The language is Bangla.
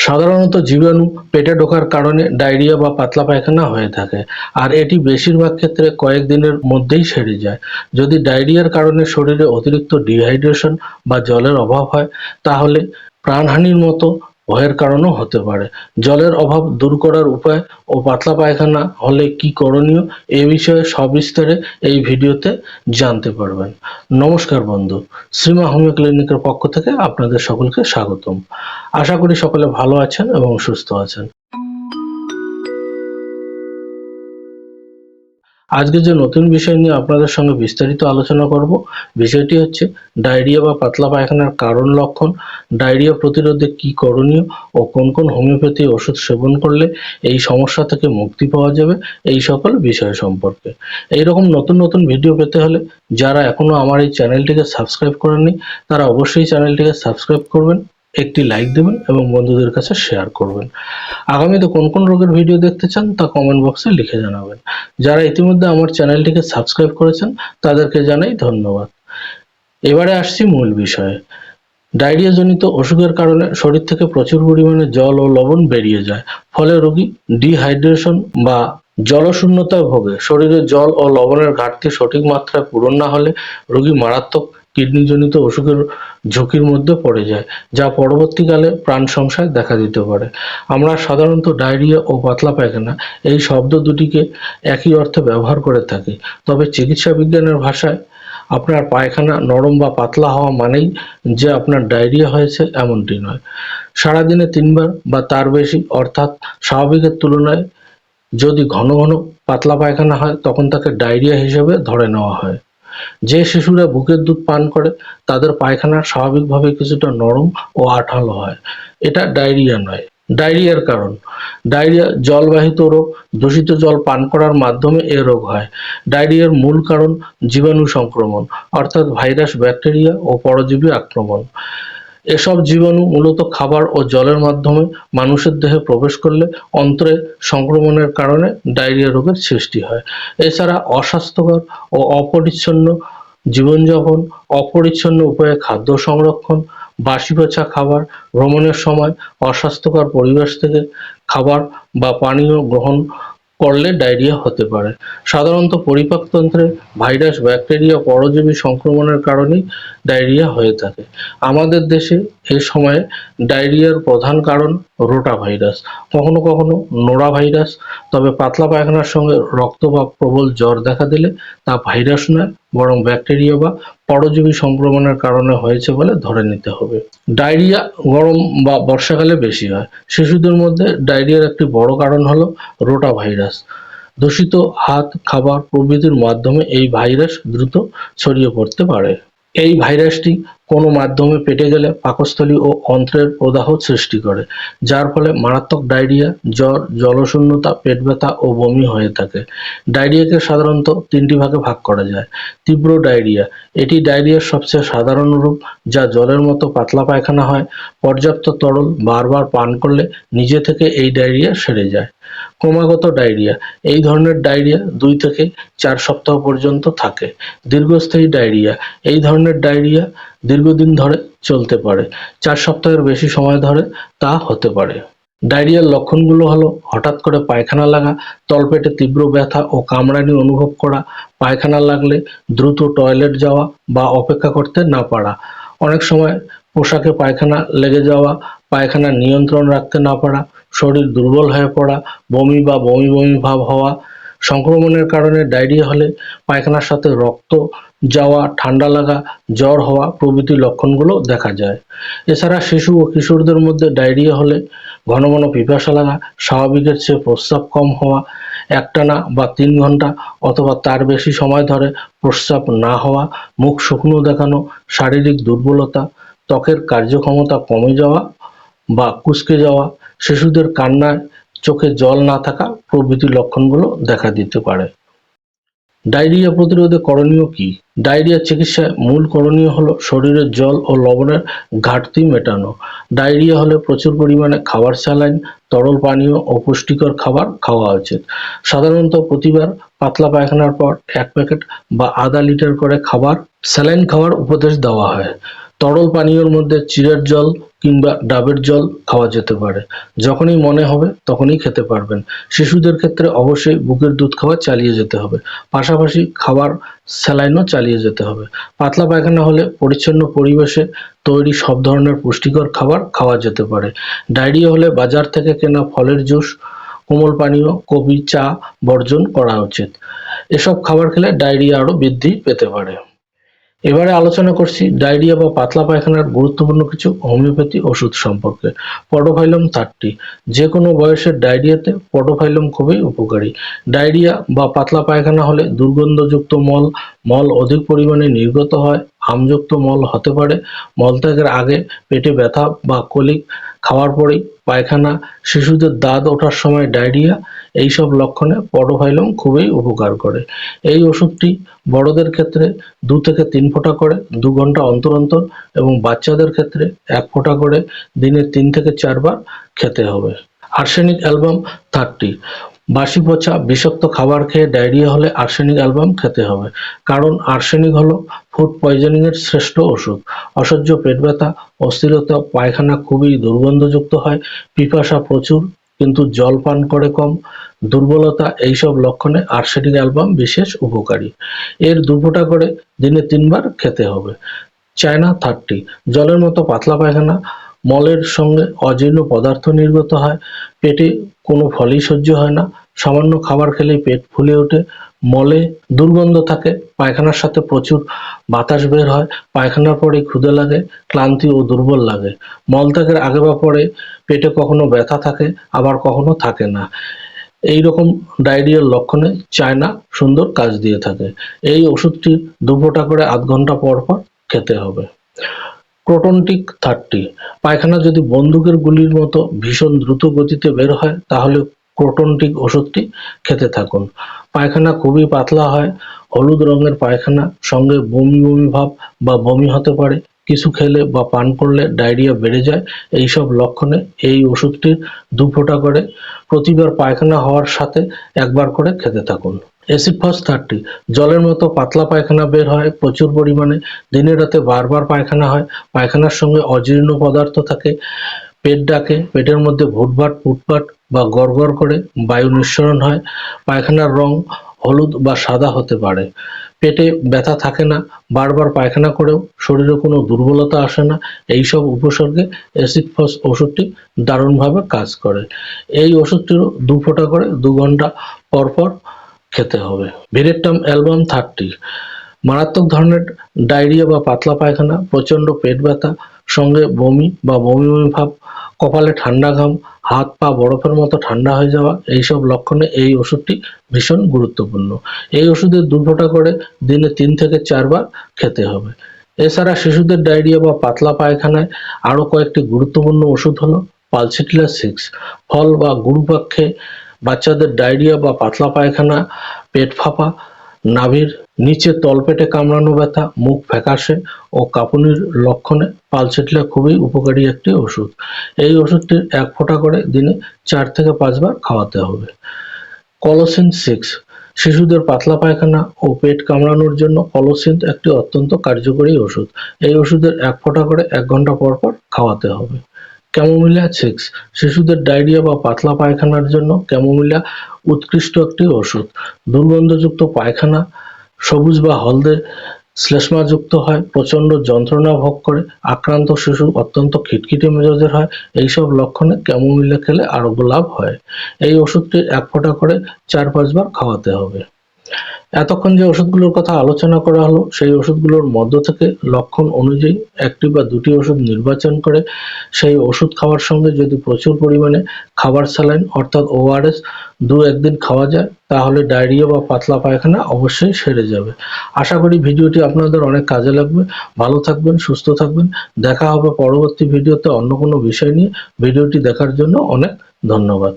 সাধারণত জীবাণু পেটে ঢোকার কারণে ডায়রিয়া বা পাতলা পায়খানা হয়ে থাকে, আর এটি বেশিরভাগ ক্ষেত্রে কয়েক দিনের মধ্যেই সেরে যায়। যদি ডায়রিয়ার কারণে শরীরে অতিরিক্ত ডিহাইড্রেশন বা জলের অভাব হয়, তাহলে প্রাণহানির মতো ভয়ের কারণও হতে পারে। জলের অভাব দূর করার উপায় ও পাতলা পায়খানা হলে কি করণীয় এ বিষয়ে সবিস্তারে এই ভিডিওতে জানতে পারবেন। নমস্কার বন্ধু, শ্রীমা হোমিও ক্লিনিকের পক্ষ থেকে আপনাদের সকলকে স্বাগতম। আশা করি সকলে ভালো আছেন এবং সুস্থ আছেন। আজকে যে নতুন বিষয় নিয়ে আপনাদের সঙ্গে বিস্তারিত আলোচনা করব, বিষয়টি হচ্ছে ডায়রিয়া বা পাতলা পায়খানার কারণ লক্ষণ, ডায়রিয়া প্রতিরোধে কি করণীয় ও কোন কোন হোমিওপ্যাথি ওষুধ সেবন করলে এই সমস্যা থেকে মুক্তি পাওয়া যাবে, এই সকল বিষয় সম্পর্কে। এই রকম নতুন নতুন ভিডিও পেতে হলে যারা এখনও আমার এই চ্যানেলটিকে সাবস্ক্রাইব করেননি, তারা অবশ্যই চ্যানেলটিকে সাবস্ক্রাইব করবেন। একটি লাইক দেবেন এবং বন্ধুদের কাছে শেয়ার করবেন। আগামীতে কোন কোন রোগের ভিডিও দেখতে চান তা কমেন্ট বক্সে লিখে জানাবেন। যারা ইতিমধ্যে আমার চ্যানেলটিকে সাবস্ক্রাইব করেছেন, তাদেরকে জানাই ধন্যবাদ। এবারে আসছি মূল বিষয়ে। ডায়রিয়া জনিত অসুখের কারণে শরীর থেকে প্রচুর পরিমাণে জল ও লবণ বেরিয়ে যায়। ফলে রোগী ডিহাইড্রেশন বা জলশূন্যতায় ভোগে। শরীরে জল ও লবণের ঘাটতি সঠিক মাত্রায় পূরণ না হলে রোগী মারাত্মক কিডনিজনিত অসুখের ঝুঁকির মধ্যে পড়ে যায়, যা পরবর্তীকালে প্রাণ সংশয় দেখা দিতে পারে। আমরা সাধারণত ডায়রিয়া ও পাতলা পায়খানা এই শব্দ দুটিকে একই অর্থে ব্যবহার করে থাকি। তবে চিকিৎসা বিজ্ঞানের ভাষায় আপনার পায়খানা নরম বা পাতলা হওয়া মানেই যে আপনার ডায়রিয়া হয়েছে এমনটি নয়। সারাদিনে তিনবার বা তার বেশি, অর্থাৎ স্বাভাবিকের তুলনায় যদি ঘন ঘন পাতলা পায়খানা হয়, তখন তাকে ডায়রিয়া হিসেবে ধরে নেওয়া হয়। যে শিশুরা বুকের দুধ পান করে, তাদের পায়খানা স্বাভাবিকভাবে কিছুটা নরম ও আঠালো হয়। এটা ডায়রিয়া নয়। ডায়রিয়ার কারণ, ডায়রিয়া জলবাহিত রোগ, দূষিত জল পান করার মাধ্যমে এ রোগ হয়। ডায়রিয়ার মূল কারণ জীবাণু সংক্রমণ, অর্থাৎ ভাইরাস, ব্যাকটেরিয়া ও পরজীবী আক্রমণ। এসব জীবাণু মূলত খাবার ও জলের মাধ্যমে মানুষের দেহে প্রবেশ করলে অন্ত্রে সংক্রমণের কারণে ডায়রিয়া রোগের সৃষ্টি হয়। এছাড়া অস্বাস্থ্যকর ও অপরিচ্ছন্ন জীবনযাপন, অপরিচ্ছন্ন উপায়ে খাদ্য সংরক্ষণ, বাসি পচা খাবার ভ্রমণের সময় অস্বাস্থ্যকর পরিবেশ থেকে খাবার বা পানীয় গ্রহণ করলে ডায়রিয়া হতে পারে। সাধারণত পরিপাকতন্ত্রে ভাইরাস, ব্যাকটেরিয়া, পরজীবী সংক্রমণের কারণে ডায়রিয়া হয়ে থাকে। আমাদের দেশে এ সময়ে ডায়রিয়ার প্রধান কারণ রোটা ভাইরাস কখনো কখনো নোড়া ভাইরাস তবে পাতলা পায়খানার সঙ্গে রক্ত বা প্রবল জ্বর দেখা দিলে তা ভাইরাস নয় বরং ব্যাকটেরিয়া বা পরজীবী সংক্রমণের কারণে হয়েছে বলে ধরে নিতে হবে। ডায়রিয়া গরম বা বর্ষাকালে বেশি হয়। শিশুদের মধ্যে ডায়রিয়ার একটি বড় কারণ হলো রোটা ভাইরাস দূষিত হাত, খাবার প্রভৃতির মাধ্যমে এই ভাইরাস দ্রুত ছড়িয়ে পড়তে পারে। এই ভাইরাসটি কোনো মাধ্যমে পেটে গেলে পাকস্থলী ও অন্ত্রের প্রদাহ সৃষ্টি করে, যার ফলে মারাত্মক ডায়রিয়া, জ্বর, জলশূন্যতা, পেট ব্যথা ও বমি হয়ে থাকে। ডায়রিয়াকে সাধারণত তিনটি ভাগে ভাগ করা যায়। তীব্র ডায়রিয়া, এটি ডায়রিয়ার সবচেয়ে সাধারণ রূপ, যা জলের মতো পাতলা পায়খানা হয়। পর্যাপ্ত তরল বারবার পান করলে নিজে থেকে এই ডায়রিয়া সেরে যায়। ক্রমাগত ডায়রিয়া। এই ধরনের ডায়রিয়া দুই থেকে চার সপ্তাহ পর্যন্ত থাকে। দীর্ঘস্থায়ী ডায়রিয়া, এই ধরনের ডায়রিয়া দীর্ঘদিন ধরে চলতে পারে। চার সপ্তাহের বেশি সময় ধরে তা হতে পারে। ডায়রিয়ার লক্ষণগুলো হলো হঠাৎ করে পায়খানা লাগা, তলপেটে তীব্র ব্যথা ও কামড়ানি অনুভব করা, পায়খানা লাগলে দ্রুত টয়লেট যাওয়া বা অপেক্ষা করতে না পারা, অনেক সময় পোশাকে পায়খানা লেগে যাওয়া পায়খানা নিয়ন্ত্রণ রাখতে না পারা শরীর দুর্বল হয়ে পড়া, বমি বা বমি বমি ভাব হওয়া, সংক্রমণের কারণে ডায়রিয়া হলে পায়খানার সাথে রক্ত যাওয়া, ঠান্ডা লাগা, জ্বর হওয়া প্রভৃতি লক্ষণগুলো দেখা যায়। এছাড়া শিশু ও কিশোরদের মধ্যে ডায়রিয়া হলে ঘন ঘন পিপাসা লাগা, স্বাভাবিকের চেয়ে প্রস্রাব কম হওয়া, একটানা বা তিন ঘণ্টা অথবা তার বেশি সময় ধরে প্রস্রাব না হওয়া, মুখ শুকনো দেখানো, শারীরিক দুর্বলতা, ত্বকের কার্যক্ষমতা কমে যাওয়া বা কুচকে যাওয়া শিশুদের কান্নায় চোখে জল না থাকা প্রভৃতি লক্ষণগুলো দেখা দিতে পারে। ডায়রিয়া প্রতিরোধে করণীয় কি? ডায়রিয়া চিকিৎসায় মূল করণীয় হলো শরীরের জল ও লবণের ঘাটতি মেটানো। ডায়রিয়া হলে প্রচুর পরিমাণে খাবার স্যালাইন, তরল পানীয় ও পুষ্টিকর খাবার খাওয়া উচিত। সাধারণত প্রতিবার পাতলা পায়খানার পর এক প্যাকেট বা আধা লিটার করে খাবার স্যালাইন খাওয়ার উপদেশ দেওয়া হয়। তরল পানীয়র মধ্যে চিড়ের জল কিংবা ডাবের জল খাওয়া যেতে পারে। যখনই মনে হবে তখনই খেতে পারবেন। শিশুদের ক্ষেত্রে অবশ্যই বুকের দুধ খাওয়া চালিয়ে যেতে হবে। পাশাপাশি খাবার স্যালাইনও চালিয়ে যেতে হবে। পাতলা পায়খানা হলে পরিচ্ছন্ন পরিবেশে তৈরি সব ধরনের পুষ্টিকর খাবার খাওয়া যেতে পারে। ডায়রিয়া হলে বাজার থেকে কেনা ফলের জুস, কোমল পানীয়, কফি, চা বর্জন করা উচিত। এসব খাবার খেলে ডায়রিয়া আরও বৃদ্ধি পেতে পারে। এবারে আলোচনা করছি ডায়রিয়া বা পাতলা পায়খানার গুরুত্বপূর্ণ কিছু হোমিওপ্যাথি ওষুধ সম্পর্কে। পডোফাইলম থার্টি যে কোনো বয়সের ডায়রিয়াতে পডোফাইলম খুবই উপকারী। ডায়রিয়া বা পাতলা পায়খানা হলে দুর্গন্ধযুক্ত মল মল অধিক পরিমাণে নির্গত হয়, আমযুক্ত মল হতে পারে মলত্যাগের আগে পেটে ব্যথা বা কলিক খাওয়ার পরেই পায়খানা, শিশুদের দাঁত ওঠার সময় ডায়রিয়া, এইসব লক্ষণে পডোভাইলম খুবই উপকার করে। এই ওষুধটি বড়দের ক্ষেত্রে দু থেকে তিন ফোঁটা করে, দু ঘণ্টা অন্তর অন্তর এবং বাচ্চাদের ক্ষেত্রে এক ফোঁটা করে দিনে তিন থেকে চারবার খেতে হবে। আর্সেনিক অ্যালবাম থার্টি বাসি পচা, বিষাক্ত খাবার খেয়ে ডায়রিয়া হলে আর্সেনিক অ্যালবাম খেতে হবে। কারণ আর্সেনিক হলো ফুড পয়জনিং এর শ্রেষ্ঠ ওষুধ। অসহ্য পেট ব্যথা, অস্থিরতা, পায়খানা খুবই দুর্গন্ধযুক্ত হয়, পিপাসা প্রচুর, কিন্তু জল পান করে কম। দুর্বলতা এইসব লক্ষণে আর্সেনিক অ্যালবাম বিশেষ উপকারী। এর দু ফোঁটা করে দিনে তিনবার খেতে হবে। চায়না থার্টি, জলের মতো পাতলা পায়খানা মলের সঙ্গে অজীর্ণ পদার্থ নির্গত হয়। পেটে কোনো ফলই সহ্য হয় না। সামান্য খাবার খেলেই পেট ফুলে ওঠে। মলে দুর্গন্ধ থাকে। পায়খানার সাথে প্রচুর বাতাস বের হয়। পায়খানার পরে ক্ষুদে লাগে, ক্লান্তি ও দুর্বল লাগে। মলত্যাগের আগে বা পরে পেটে কখনো ব্যথা থাকে, আবার কখনো থাকে না। এই রকম ডায়রিয়ার লক্ষণে চায়না সুন্দর কাজ দিয়ে থাকে। এই ওষুধটি দু ফোঁটা করে আধ ঘণ্টা পর পর খেতে হবে। ক্রোটনটিক থার্টি পায়খানা যদি বন্দুকের গুলির মতো ভীষণ দ্রুত গতিতে বের হয়, তাহলে প্রোটনটিক ওষুধটি খেতে থাকুন। পায়খানা খুবই পাতলা হয়, হলুদ রঙের পায়খানা, সঙ্গে বমি বমি ভাব বা বমি হতে পারে। কিছু খেলে বা পান করলে ডায়রিয়া বেড়ে যায়। এইসব লক্ষণে এই ওষুধটির দু ফোঁটা করে। প্রতিবার পায়খানা হওয়ার সাথে একবার করে খেতে থাকুন। অ্যাসিড ফস থার্টি জলের মতো পাতলা পায়খানা বের হয় প্রচুর পরিমাণে। দিনে রাতে বারবার পায়খানা হয়। পায়খানার সঙ্গে অজীর্ণ পদার্থ থাকে। পেট ডাকে, পেটের মধ্যে ভুটভাট পুটপাট বা গড়গড় করে, বায়ু নিঃসরণ হয়। পায়খানার রং হলুদ বা সাদা হতে পারে। পেটে ব্যথা থাকে না। বারবার পায়খানা করেও শরীরে কোনো দুর্বলতা আসে না। এইসব উপসর্গে অ্যাসিড ফস ওষুধটি দারুণভাবে কাজ করে। এই ওষুধটিরও দু ফোঁটা করে দু ঘণ্টা পর পর খেতে হবে। ভিরেট্টাম অ্যালবাম থার্টি মারাত্মক ধরনের ডায়রিয়া বা পাতলা পায়খানা, প্রচণ্ড পেট ব্যথা, সঙ্গে বমি বা বমি বমি ভাব, কপালে ঠান্ডা ঘাম, হাত পা বরফের মতো ঠান্ডা হয়ে যাওয়া, এইসব লক্ষণে এই ওষুধটি ভীষণ গুরুত্বপূর্ণ। এই ওষুধের দু করে দিনে তিন থেকে চারবার খেতে হবে। এছাড়া শিশুদের ডায়রিয়া বা পাতলা পায়খানায় আরও কয়েকটি গুরুত্বপূর্ণ ওষুধ হলো পালসিটিলা সিক্স। ফল বা গুরুপাক্ষে বাচ্চাদের ডায়রিয়া বা পাতলা পায়খানা, পেট ফাঁপা, নাভির নিচে তলপেটে কামড়ানো ব্যথা, মুখ ফ্যাকাশে ও কাঁপুনির লক্ষণে পালসেটলা খুবই উপকারী একটি ওষুধ। এই ওষুধটির এক ফোঁটা করে দিনে চার থেকে পাঁচবার খাওয়াতে হবে। কলোসিন সিক্স, শিশুদের পাতলা পায়খানা ও পেট কামড়ানোর জন্য কলোসিন একটি অত্যন্ত কার্যকরী ওষুধ। এই ওষুধের এক ফোঁটা করে এক ঘণ্টা পর পর খাওয়াতে হবে। ক্যামোমিলা সিক্স, শিশুদের ডায়রিয়া বা পাতলা পায়খানার জন্য ক্যামোমিলা উৎকৃষ্ট একটি ওষুধ। দুর্গন্ধযুক্ত পায়খানা, সবুজ বা হলদে শ্লেষ্মাযুক্ত হয়, প্রচণ্ড যন্ত্রণা ভোগ করে, আক্রান্ত শিশু অত্যন্ত খিটখিটে মেজাজের হয়, এইসব লক্ষণে ক্যামোমিলা খেলে আরোগ্য লাভ হয়। এই ওষুধটি এক ফোঁটা করে চার পাঁচবার খাওয়াতে হবে। এতক্ষণ যে ওষুধগুলোর কথা আলোচনা করা হলো, সেই ওষুধগুলোর মধ্য থেকে লক্ষণ অনুযায়ী একটি বা দুটি ওষুধ নির্বাচন করে, সেই ওষুধ খাওয়ার সঙ্গে যদি প্রচুর পরিমাণে খাবার স্যালাইন, অর্থাৎ ওআরএস দু একদিন খাওয়া যায়, তাহলে ডায়রিয়া বা পাতলা পায়খানা অবশ্যই সেরে যাবে। আশা করি ভিডিওটি আপনাদের অনেক কাজে লাগবে। ভালো থাকবেন, সুস্থ থাকবেন। দেখা হবে পরবর্তী ভিডিওতে অন্য কোনো বিষয় নিয়ে। ভিডিওটি দেখার জন্য অনেক ধন্যবাদ।